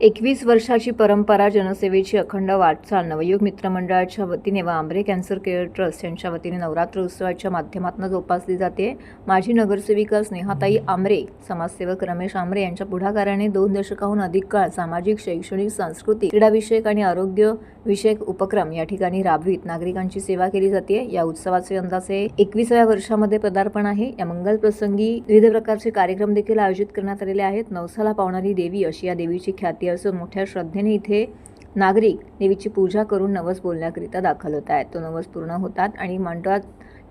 एकवीस वर्षाची परंपरा जनसेवेची अखंड वाटचाल नवयुग मित्रमंडळाच्या वतीने व आंबरे कॅन्सर केअर ट्रस्ट यांच्या वतीने नवरात्र उत्सवाच्या माध्यमातून जोपासली जाते. माजी नगरसेविका स्नेहाताई आंबरे समाजसेवक रमेश आंबरे यांच्या पुढाकाराने दोन दशकाहून अधिक काळ सामाजिक शैक्षणिक सांस्कृतिक क्रीडाविषयक आणि आरोग्य विषयक उपक्रम या ठिकाणी राबवीत. नागरिकांची सेवा केली जाते. या उत्सवाचे अंदाजे एकविसाव्या वर्षामध्ये पदार्पण आहे. या मंगल प्रसंगी विविध प्रकारचे कार्यक्रम देखील आयोजित करण्यात आलेले आहेत. नवसाला पावणारी देवी अशी या देवीची ख्याती असून मोठ्या श्रद्धेने इथे नागरिक देवीची पूजा करून नवस बोलण्याकरिता दाखल होत आहेत. तो नवस पूर्ण होतात आणि मंडळात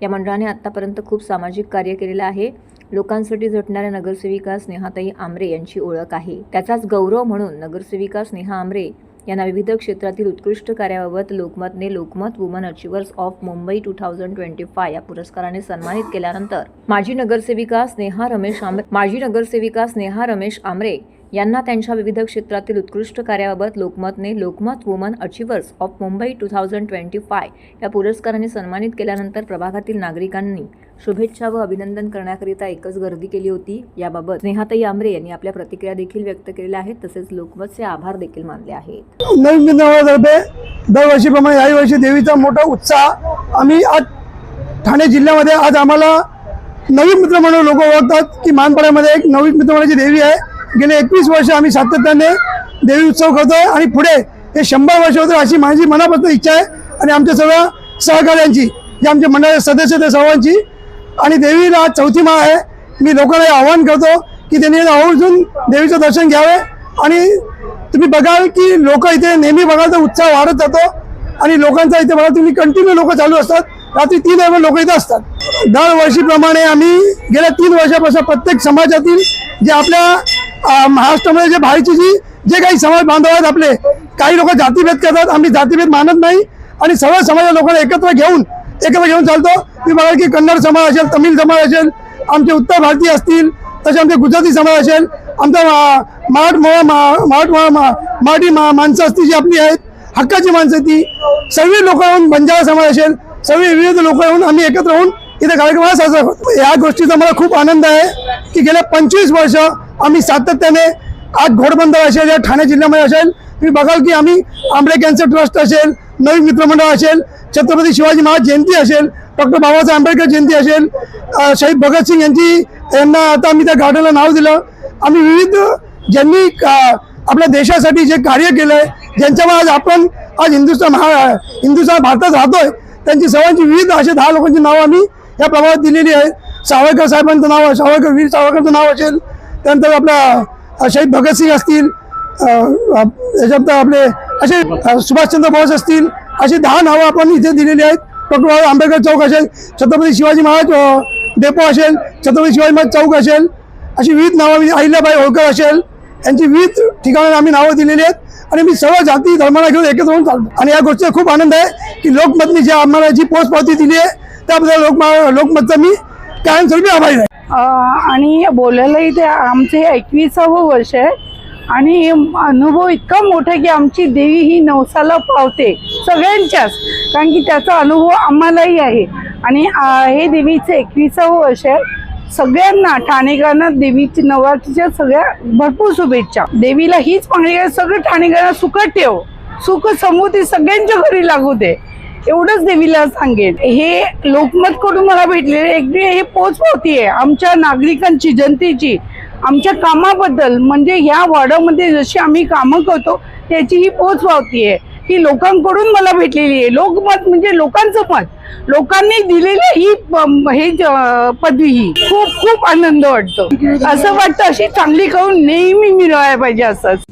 या मंडळाने आत्तापर्यंत खूप सामाजिक कार्य केलेलं आहे. लोकांसाठी झटणाऱ्या नगरसेविका स्नेहाताई आमरे यांची ओळख आहे. त्याचाच गौरव म्हणून नगरसेविका स्नेहा आमरे यांना विविध क्षेत्रातील उत्कृष्ट कार्याबाबत लोकमतने Lokmat woman achievers of Mumbai two thousand twenty five या पुरस्काराने सन्मानित केल्यानंतर माजी नगरसेविका स्नेहा रमेश आमरे माजी नगरसेविका स्नेहा रमेश आमरे यांना त्यांच्या विविध क्षेत्रातील उत्कृष्ट कार्याबाबत लोकमतने Lokmat woman achievers of Mumbai two thousand twenty five या पुरस्काराने सन्मानित केल्यानंतर प्रभागातील नागरिकांनी शुभेच्छा व अभिनंदन करण्याकरिता एकच गर्दी केली होती. याबाबत स्नेहाताई आमरे यांनी आपल्या प्रतिक्रिया देखील व्यक्त केलेल्या आहेत. तसेच लोकमतचे आभार देखील मानले आहेत. नवीन दरवर्षीप्रमाणे याही वर्षी देवीचा मोठा उत्साह आम्ही आज ठाणे जिल्ह्यामध्ये आज आम्हाला नवीन मित्रमंडळ लोक ओळखतात की मानपाड्यामध्ये एक नवीन मित्रमंडळाची देवी आहे. गेले एकवीस वर्ष आम्ही सातत्याने देवी उत्सव करतोय आणि पुढे हे शंभर वर्ष होतं अशी माझी मनापासून इच्छा आहे आणि आमच्या सगळ्या सहकार्यांची जे आमच्या मंडळाचे सदस्य ते सर्वांची. आणि देवीला चौथी माळ आहे. मी लोकांना हे आवाहन करतो की त्यांनी आवर्जून देवीचं दर्शन घ्यावे. आणि तुम्ही बघाल की लोक इथे नेहमी बघाल तर उत्साह वाढत जातो. आणि लोकांचा इथे बघा तुम्ही कंटिन्यू लोक चालू असतात. रात्री तीन वेळा लोक इथे असतात. दरवर्षीप्रमाणे आम्ही गेल्या तीन वर्षापासून प्रत्येक समाजातील जे आपल्या महाराष्ट्रामध्ये जे भाईची जी जे काही समाज बांधव आहेत आपले काही लोक जातीभेद करतात. आम्ही जातीभेद मानत नाही. आणि सर्व समाजा लोकांना एकत्र घेऊन एकत्र घेऊन चालतो. मी बघाल की कन्नड समाज असेल तमिळ समाज असेल आमचे उत्तर भारतीय असतील तसे आमचे गुजराती समाज असेल आमचा मा- मराठ मा- मराठ मा- मराठी मा- माणसं असतील जी आपली आहेत हक्काची माणसं ती. सगळी लोक येऊन बंजारा समाज असेल सगळी विविध लोक येऊन आम्ही एकत्र होऊन इथे कार्यक्रमाला साजरा करतो. या गोष्टीचा मला खूप आनंद आहे की गेल्या पंचवीस वर्ष आम्ही सातत्याने आज घोडबंदर असेल या ठाणे जिल्ह्यामध्ये असेल तुम्ही बघाल की आम्ही आंबरे कॅन्सर ट्रस्ट असेल नवीन मित्रमंडळ असेल छत्रपती शिवाजी महाराज जयंती असेल डॉक्टर बाबासाहेब आंबेडकर जयंती असेल शहीद भगतसिंग यांची यांना आता आम्ही त्या गार्डनला नाव दिलं. आम्ही विविध ज्यांनी का- आपल्या देशासाठी जे कार्य केलं आहे ज्यांच्यामुळे आज आपण आज हिंदुस्थान महा हिंदुस्थान भारतात राहतोय त्यांची सर्वांची विविध असे दहा लोकांची नावं आम्ही या प्रभावात दिलेली आहेत. सावरकर साहेबांचं नाव आहे सावरकर वीर सावरकरचं नाव असेल त्यानंतर आपला शहीद भगतसिंग असतील याच्यानंतर आपले असे सुभाषचंद्र बोस असतील अशी दहा नावं आपण इथे दिलेली आहेत. डॉक्टर आंबेडकर चौक असेल छत्रपती शिवाजी महाराज डेपो असेल छत्रपती शिवाजी महाराज चौक असेल अशी विविध नावं मी- अहिल्याबाई होळकर असेल यांची विविध ठिकाणांना आम्ही नावं दिलेली आहेत. आणि मी सर्व जाती धर्माला घेऊन एकत्र होऊन चालतो. आणि या गोष्टीचा खूप आनंद आहे की लोकमतनी जी आम्हाला जी पोच पावती दिली आहे त्याबद्दल लोकमा लोकमतचा मी कायमस्वरूपी आभारी आहे आणि बोलायलाही ते आमचे एकविसावं वर्ष आहे. आणि अनुभव इतका मोठा की आमची देवी ही नवसाला पावते सगळ्यांच्याच. कारण की त्याचा अनुभव आम्हालाही आहे. आणि हे देवीचं एकविसावं वर्ष आहे. सगळ्यांना ठाणेकरांना देवीची नवरात्रीच्या सगळ्या भरपूर शुभेच्छा. देवीला हीच मागणी सगळं ठाणेकरांना सुख ठेव. सुख समृद्धी सगळ्यांच्या घरी लागू दे. एवढंच देवीला सांगेल हे लोकमत कडून मला भेटलेले एकदी हे पोच पावती आमच्या नागरिकांची जनतेची आमच्या कामाबद्दल. म्हणजे ह्या वॉर्डामध्ये जशी आम्ही कामं करतो त्याची ही पोच पावती आहे ही लोकांकडून मला भेटलेली आहे. लोकमत म्हणजे लोकांचं मत. लोकांनी दिलेली ही हे पदवी ही. खूप खूप आनंद वाटतो. असं वाटतं अशी चांगली करून नेहमी मिळवायला पाहिजे असंच